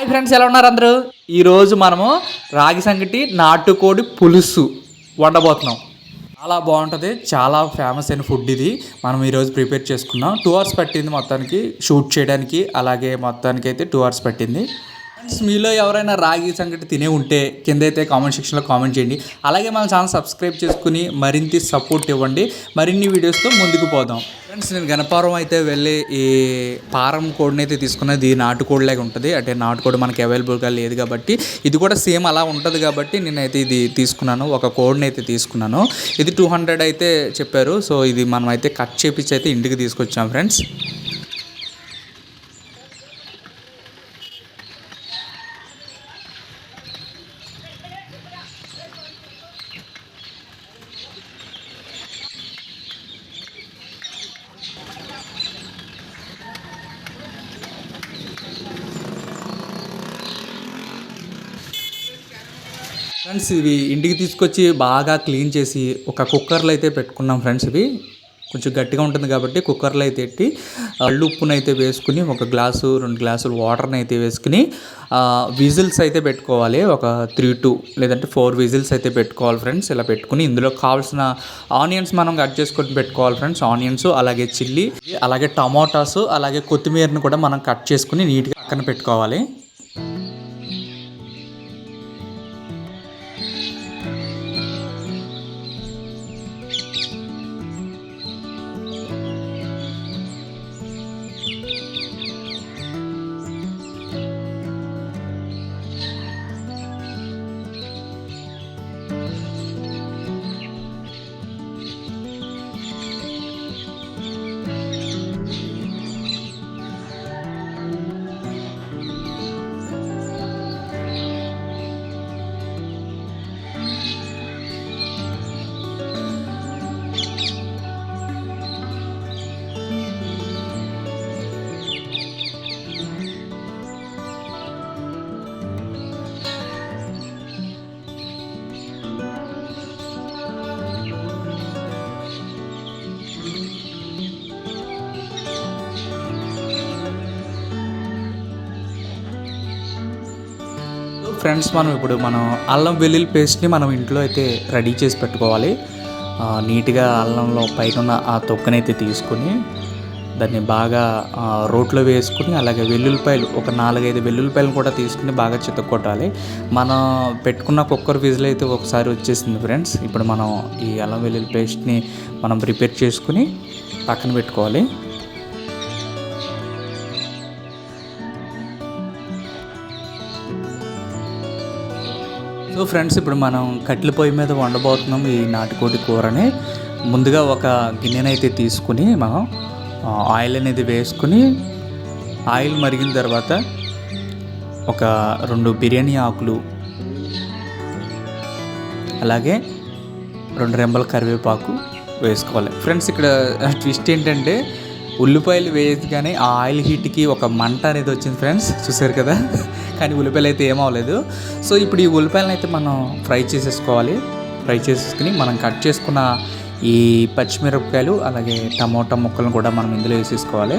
Hi friends ఎలా ఉన్నారు అందరూ? ఈరోజు మనము రాగి సంగటి నాటుకోడి పులుసు వండబోతున్నాం. చాలా బాగుంటుంది చాలా ఫేమస్ అయిన ఫుడ్ ఇది. మనం ఈరోజు ప్రిపేర్ చేసుకున్నాం. టూ అవర్స్ పట్టింది మొత్తానికి షూట్ చేయడానికి అలాగే మొత్తానికి అయితే టూ అవర్స్ పట్టింది. మీలో ఎవరైనా రాగి సంగటి తినే ఉంటే కింద అయితే కామెంట్ సెక్షన్లో కామెంట్ చేయండి. అలాగే మన ఛానల్ సబ్స్క్రైబ్ చేసుకుని మరింత సపోర్ట్ ఇవ్వండి. మరిన్ని వీడియోస్తో ముందుకు పోదాం. ఫ్రెండ్స్ నేను గణపారం అయితే వెళ్ళి ఈ పారం కోడిని అయితే తీసుకున్నది ఇది నాటుకోడిలాగా ఉంటుంది. అంటే నాటుకోడి మనకి అవైలబుల్గా లేదు కాబట్టి ఇది కూడా సేమ్ అలా ఉంటుంది కాబట్టి నేనైతే ఇది తీసుకున్నాను. ఒక కోడిని అయితే తీసుకున్నాను. ఇది టూ హండ్రెడ్ అయితే చెప్పారు. సో ఇది మనం అయితే కట్ చేపించి అయితే ఇంటికి తీసుకొచ్చాం ఫ్రెండ్స్ ఫ్రెండ్స్ ఇవి ఇంటికి తీసుకొచ్చి బాగా క్లీన్ చేసి ఒక కుక్కర్లో అయితే పెట్టుకున్నాం ఫ్రెండ్స్ ఇవి. కొంచెం గట్టిగా ఉంటుంది కాబట్టి కుక్కర్లో అయితే పెట్టి అల్లు ఉప్పును అయితే వేసుకుని ఒక గ్లాసు రెండు గ్లాసులు వాటర్ని అయితే వేసుకుని విజిల్స్ అయితే పెట్టుకోవాలి. ఒక త్రీ టూ లేదంటే ఫోర్ విజిల్స్ అయితే పెట్టుకోవాలి ఫ్రెండ్స్ ఇలా పెట్టుకుని ఇందులో కావాల్సిన ఆనియన్స్ మనం కట్ చేసుకొని పెట్టుకోవాలి ఫ్రెండ్స్ ఆనియన్స్ అలాగే చిల్లీ అలాగే టమాటాస్ అలాగే కొత్తిమీరని కూడా మనం కట్ చేసుకుని నీట్గా పక్కన పెట్టుకోవాలి. ఫ్రెండ్స్ మనం ఇప్పుడు మనం అల్లం వెల్లుల్లి పేస్ట్ని మనం ఇంట్లో అయితే రెడీ చేసి పెట్టుకోవాలి. నీట్గా అల్లంలో పైన ఉన్న ఆ తొక్కనైతే తీసుకొని దాన్ని బాగా రోట్లో వేసుకుని అలాగే వెల్లుల్లిపాయలు ఒక నాలుగైదు వెల్లుల్లిపాయలు కూడా తీసుకుని బాగా చితక్కొట్టాలి. మనం పెట్టుకున్న కుక్కర్ విజిల్ అయితే ఒకసారి వచ్చేసింది ఫ్రెండ్స్. ఇప్పుడు మనం ఈ అల్లం వెల్లుల్లి పేస్ట్ని మనం ప్రిపేర్ చేసుకుని పక్కన పెట్టుకోవాలి. సో ఫ్రెండ్స్ ఇప్పుడు మనం కట్టెల పొయ్యి మీద వండబోతున్నాం ఈ నాటుకోడి కూరని. ముందుగా ఒక గిన్నెనైతే తీసుకుని మనం ఆయిల్ అనేది వేసుకుని ఆయిల్ మరిగిన తర్వాత ఒక రెండు బిర్యానీ ఆకులు అలాగే రెండు రెంబల కరివేపాకు వేసుకోవాలి. ఫ్రెండ్స్ ఇక్కడ ట్విస్ట్ ఏంటంటే ఉల్లిపాయలు వేయగానే ఆ ఆయిల్ హీట్కి ఒక మంట అనేది వచ్చింది ఫ్రెండ్స్ చూసారు కదా? కానీ ఉల్లిపాయలు అయితే ఏమవలేదు సో ఇప్పుడు ఈ ఉల్లిపాయలను అయితే మనం ఫ్రై చేసేసుకోవాలి. ఫ్రై చేసేసుకుని మనం కట్ చేసుకున్న ఈ పచ్చిమిరపకాయలు అలాగే టమోటా ముక్కలను కూడా మనం ఇందులో వేసేసుకోవాలి.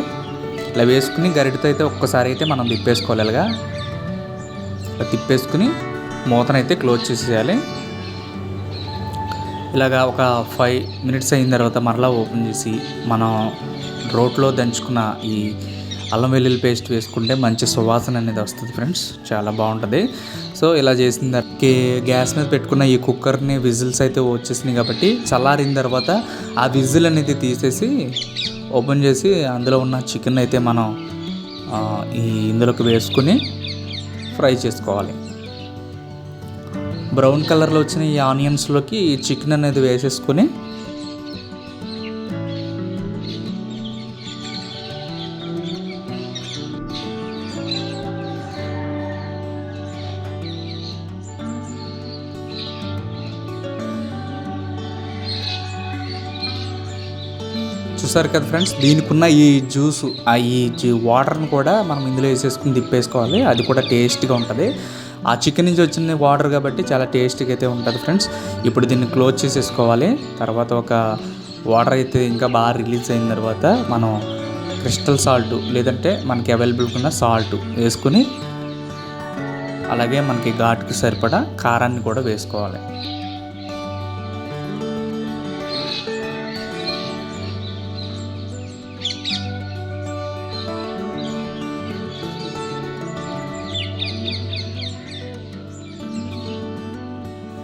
ఇలా వేసుకుని గరిటతో అయితే ఒక్కసారి అయితే మనం తిప్పేసుకోవాలి ఇలాగా. ఇలా తిప్పేసుకుని మూతనైతే క్లోజ్ చేసేయాలి. ఇలాగా ఒక ఫైవ్ మినిట్స్ అయిన తర్వాత మరలా ఓపెన్ చేసి మనం రోట్లో దంచుకున్న ఈ అల్లం వెల్లుల్లి పేస్ట్ వేసుకుంటే మంచి సువాసన అనేది వస్తుంది ఫ్రెండ్స్. చాలా బాగుంటుంది. సో ఇలా చేసిన దానికి గ్యాస్ మీద పెట్టుకున్న ఈ కుక్కర్ని విజిల్స్ అయితే వచ్చేసినాయి కాబట్టి చల్లారిన తర్వాత ఆ విజిల్ అనేది తీసేసి ఓపెన్ చేసి అందులో ఉన్న చికెన్ అయితే మనం ఈ ఇందులోకి వేసుకుని ఫ్రై చేసుకోవాలి. బ్రౌన్ కలర్లో వచ్చిన ఈ ఆనియన్స్లోకి ఈ చికెన్ అనేది వేసేసుకొని చూసారు కదా ఫ్రెండ్స్? దీనికి ఉన్న ఈ జ్యూస్ ఆ ఈ జ్యూ వాటర్ని కూడా మనం ఇందులో వేసేసుకుని తిప్పేసుకోవాలి. అది కూడా టేస్ట్గా ఉంటుంది. ఆ చికెన్ నుంచి వచ్చిన వాటర్ కాబట్టి చాలా టేస్టీగా అయితే ఉంటుంది ఫ్రెండ్స్. ఇప్పుడు దీన్ని క్లోజ్ చేసేసుకోవాలి. తర్వాత ఒక వాటర్ అయితే ఇంకా బాగా రిలీజ్ అయిన తర్వాత మనం క్రిస్టల్ సాల్ట్ లేదంటే మనకి అవైలబుల్ ఉన్న సాల్ట్ వేసుకుని అలాగే మనకి ఘాటుకి సరిపడా కారాన్ని కూడా వేసుకోవాలి.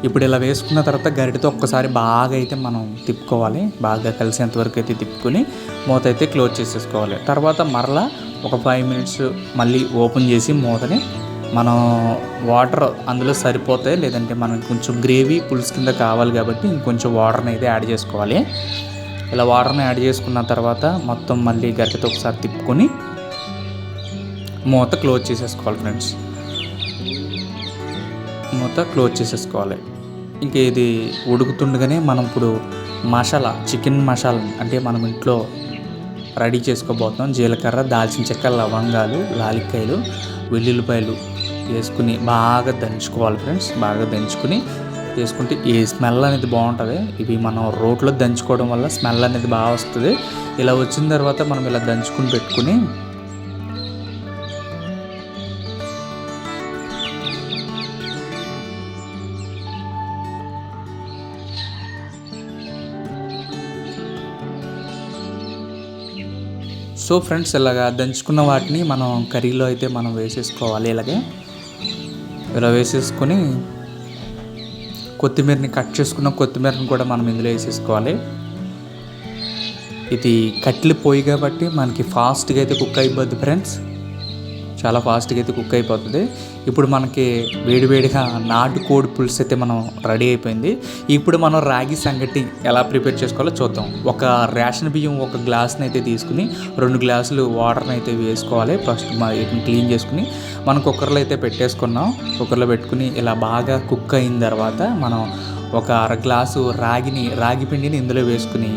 ఇప్పుడు ఇలా వేసుకున్న తర్వాత గరిటతో ఒక్కసారి బాగా అయితే మనం తిప్పుకోవాలి. బాగా కలిసేంతవరకు అయితే తిప్పుకొని మూత అయితే క్లోజ్ చేసేసుకోవాలి. తర్వాత మరలా ఒక ఫైవ్ మినిట్స్ మళ్ళీ ఓపెన్ చేసి మూతని మనం వాటర్ అందులో సరిపోతాయి లేదంటే మనకి కొంచెం గ్రేవీ పులుసు కింద కావాలి కాబట్టి ఇంకొంచెం వాటర్ని అయితే యాడ్ చేసుకోవాలి. ఇలా వాటర్ని యాడ్ చేసుకున్న తర్వాత మొత్తం మళ్ళీ గరిటతో ఒకసారి తిప్పుకొని మూత క్లోజ్ చేసేసుకోవాలి ఫ్రెండ్స్. మూత క్లోజ్ చేసేసుకోవాలి. ఇంకా ఇది ఉడుకుతుండగానే మనం ఇప్పుడు మసాలా చికెన్ మసాలా అంటే మనం ఇంట్లో రెడీ చేసుకోబోతున్నాం. జీలకర్ర దాల్చిన చెక్క లవంగాలు లాలిక్కాయలు వెల్లుల్లిపాయలు వేసుకుని బాగా దంచుకోవాలి ఫ్రెండ్స్. బాగా దంచుకుని వేసుకుంటే ఏ స్మెల్ అనేది బాగుంటుంది. ఇవి మనం రోట్లో దంచుకోవడం వల్ల స్మెల్ అనేది బాగా వస్తుంది. ఇలా వచ్చిన తర్వాత మనం ఇలా దంచుకుని పెట్టుకుని సో ఫ్రెండ్స్ ఇలాగా దంచుకున్న వాటిని మనం కర్రీలో అయితే మనం వేసేసుకోవాలి ఇలాగే. ఇలా వేసేసుకొని కొత్తిమీరని కట్ చేసుకున్న కొత్తిమీరని కూడా మనం ఇందులో వేసేసుకోవాలి. ఇది కట్టెలు పోయి కాబట్టి మనకి ఫాస్ట్గా అయితే కుక్ అయిపోద్ది ఫ్రెండ్స్. చాలా ఫాస్ట్గా అయితే కుక్ అయిపోతుంది. ఇప్పుడు మనకి వేడివేడిగా నాటుకోడి పులుసు అయితే మనం రెడీ అయిపోయింది. ఇప్పుడు మనం రాగి సంగటి ఎలా ప్రిపేర్ చేసుకోవాలో చూద్దాం. ఒక రేషన్ బియ్యం ఒక గ్లాస్ని అయితే తీసుకుని రెండు గ్లాసులు వాటర్ని అయితే వేసుకోవాలి. ఫస్ట్ వీటిని క్లీన్ చేసుకుని మనం కుక్కర్లో అయితే పెట్టేసుకున్నాం. కుక్కర్లో పెట్టుకుని ఇలా బాగా కుక్ అయిన తర్వాత మనం ఒక అర గ్లాసు రాగిని రాగి పిండిని ఇందులో వేసుకుని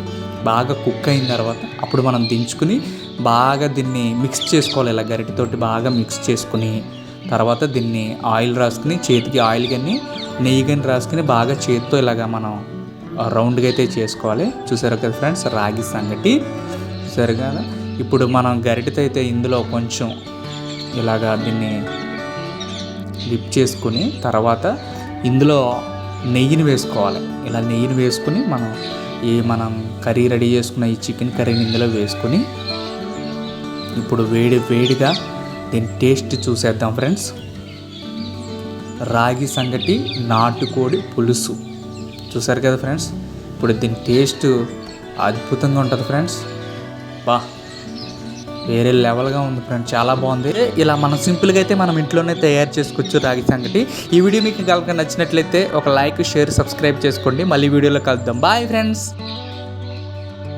బాగా కుక్ అయిన తర్వాత అప్పుడు మనం దించుకుని బాగా దీన్ని మిక్స్ చేసుకోవాలి ఇలా గరిటితోటి బాగా మిక్స్ చేసుకుని తర్వాత దీన్ని ఆయిల్ రాసుకుని చేతికి ఆయిల్ కానీ నెయ్యి కానీ రాసుకుని బాగా చేతితో ఇలాగా మనం రౌండ్గా అయితే చేసుకోవాలి. చూసారు కదా ఫ్రెండ్స్ రాగి సంగటి. చూసారు కదా? ఇప్పుడు మనం గరిటతో అయితే ఇందులో కొంచెం ఇలాగా దీన్ని డిప్ చేసుకుని తర్వాత ఇందులో నెయ్యిని వేసుకోవాలి. ఇలా నెయ్యిని వేసుకుని మనం ఈ మనం కర్రీ రెడీ చేసుకున్న ఈ చికెన్ కర్రీని ఇందులో వేసుకుని ఇప్పుడు వేడి వేడిగా దీని టేస్ట్ చూసేద్దాం ఫ్రెండ్స్ రాగి సంగటి నాటుకోడి పులుసు. చూసారు కదా ఫ్రెండ్స్ ఇప్పుడు దీని టేస్ట్ అద్భుతంగా ఉంటుంది ఫ్రెండ్స్ బా వేరే లెవెల్గా ఉంది ఫ్రెండ్స్ చాలా బాగుంది. ఇలా మనం సింపుల్గా అయితే మనం ఇంట్లోనే తయారు చేసుకోవచ్చు రాగి సంగటి. ఈ వీడియో మీకు కనుక నచ్చినట్లయితే ఒక లైక్ షేర్ సబ్స్క్రైబ్ చేసుకోండి. మళ్ళీ వీడియోలో కలుద్దాం. Bye friends